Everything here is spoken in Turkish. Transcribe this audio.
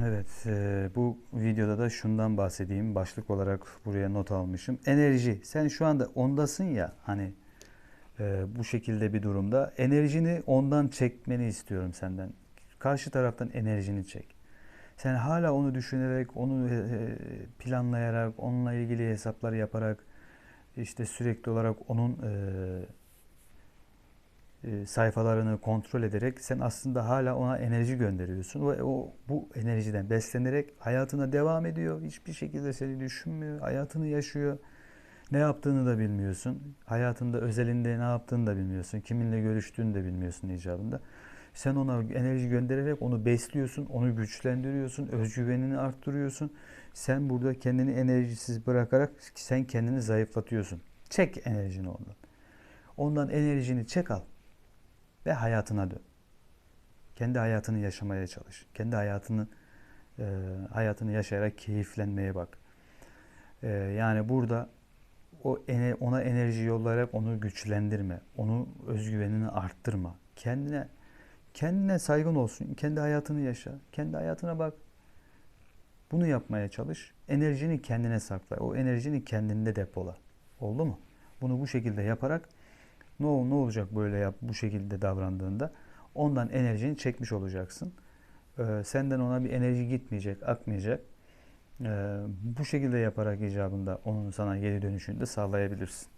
Evet, e, bu videoda da şundan bahsedeyim. Başlık olarak buraya not almışım. Enerji. Sen şu anda ondasın ya hani e, bu şekilde bir durumda. Enerjini ondan çekmeni istiyorum senden. Karşı taraftan enerjini çek. Sen hala onu düşünerek, onu e, planlayarak, onunla ilgili hesaplar yaparak, işte sürekli olarak onun e, e, sayfalarını kontrol ederek sen aslında hala ona enerji gönderiyorsun ve o bu enerjiden beslenerek hayatına devam ediyor. Hiçbir şekilde seni düşünmüyor, hayatını yaşıyor. Ne yaptığını da bilmiyorsun. Hayatında özelinde ne yaptığını da bilmiyorsun. Kiminle görüştüğünü de bilmiyorsun icabında. Sen ona enerji göndererek onu besliyorsun, onu güçlendiriyorsun, özgüvenini arttırıyorsun. Sen burada kendini enerjisiz bırakarak sen kendini zayıflatıyorsun. Çek enerjini ondan. Ondan enerjini çek al ve hayatına dön. Kendi hayatını yaşamaya çalış. Kendi hayatını e, hayatını yaşayarak keyiflenmeye bak. E, yani burada o ene- ona enerji yollayarak onu güçlendirme. Onu özgüvenini arttırma. Kendine kendine saygın olsun. Kendi hayatını yaşa. Kendi hayatına bak. Bunu yapmaya çalış. Enerjini kendine sakla. O enerjini kendinde depola. Oldu mu? Bunu bu şekilde yaparak ne, ol- ne olacak böyle yap bu şekilde davrandığında? Ondan enerjini çekmiş olacaksın. Ee, senden ona bir enerji gitmeyecek, akmayacak. Ee, bu şekilde yaparak icabında onun sana geri dönüşünü de sağlayabilirsin.